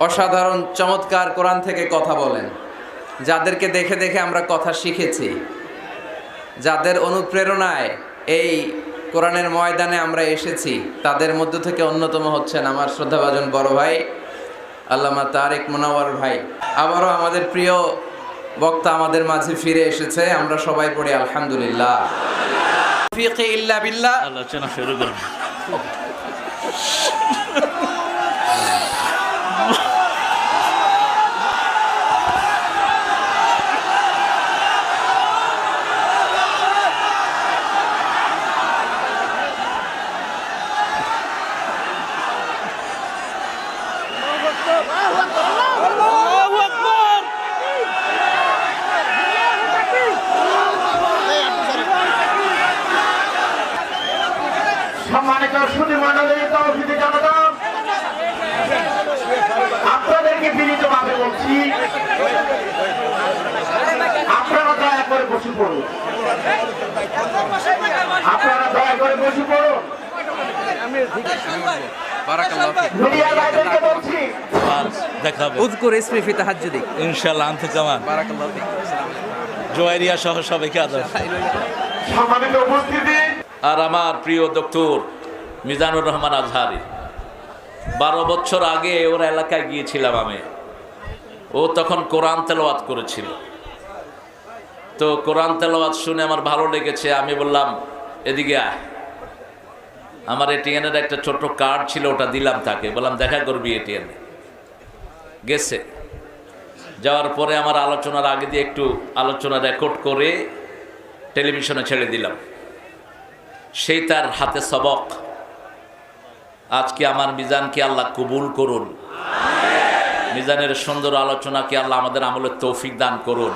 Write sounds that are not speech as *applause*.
অসাধারণ চমৎকার কোরআন থেকে কথা বলেন। যাদেরকে দেখে দেখে আমরা কথা শিখেছি। যাদের অনুপ্রেরণায় এই কোরআনের ময়দানে আমরা এসেছি তাদের মধ্য থেকে অন্যতম হচ্ছেন আমার শ্রদ্ধাভাজন বড় ভাই আল্লামা তারেক মোনাওয়ার ভাই। আবারও আমাদের প্রিয় বক্তা আমাদের মাঝে ফিরে এসেছে আমরা সবাই পড়ি আলহামদুলিল্লাহ। ইল্লা বিল্লাহ। আলোচনা শুরু করুন। *laughs* সম্মানিত সুদী মন্ডলী তৌহিদি জনতা, আপনাদেরকে বিনীতভাবে আপনারা দয়া করে বসে পড়ুন। আপনারা দয়া করে বসে পড়ুন। বারাকাল্লাহ ফিক। ভাইদেরকে বলছি আর দেখাবে। উযকুর ইসমি ফি তাহাজ্জুদিক ইনশাল্লাহ আনতে কামান বারাকাল্লাহ ফিক। জোয়ারিয়া সহ সবাইকে আদর। সম্মানিত উপস্থিতি। আর আমার প্রিয় ডক্টর মিজানুর রহমান আজহারি বারো বছর আগে ওর এলাকায় গিয়েছিলাম আমি। ও তখন কোরআন তেলাওয়াত করেছিল। তো কোরআন তেলাওয়াত শুনে আমার ভালো লেগেছে আমি বললাম এদিকে আয়। আমার এটিএনের একটা ছোট কার্ড ছিল, ওটা দিলাম তাকে। বললাম, দেখা করবি এটিএনে গেছে। যাওয়ার পরে আমার আলোচনার আগে দিয়ে একটু আলোচনা রেকর্ড করে টেলিভিশনে ছেড়ে দিলাম। সেই তার হাতে সবক। আজকে আমার মিজানকে আল্লাহ কবুল করুন। মিজানের সুন্দর আলোচনাকে আল্লাহ আমাদের আমলের তৌফিক দান করুন।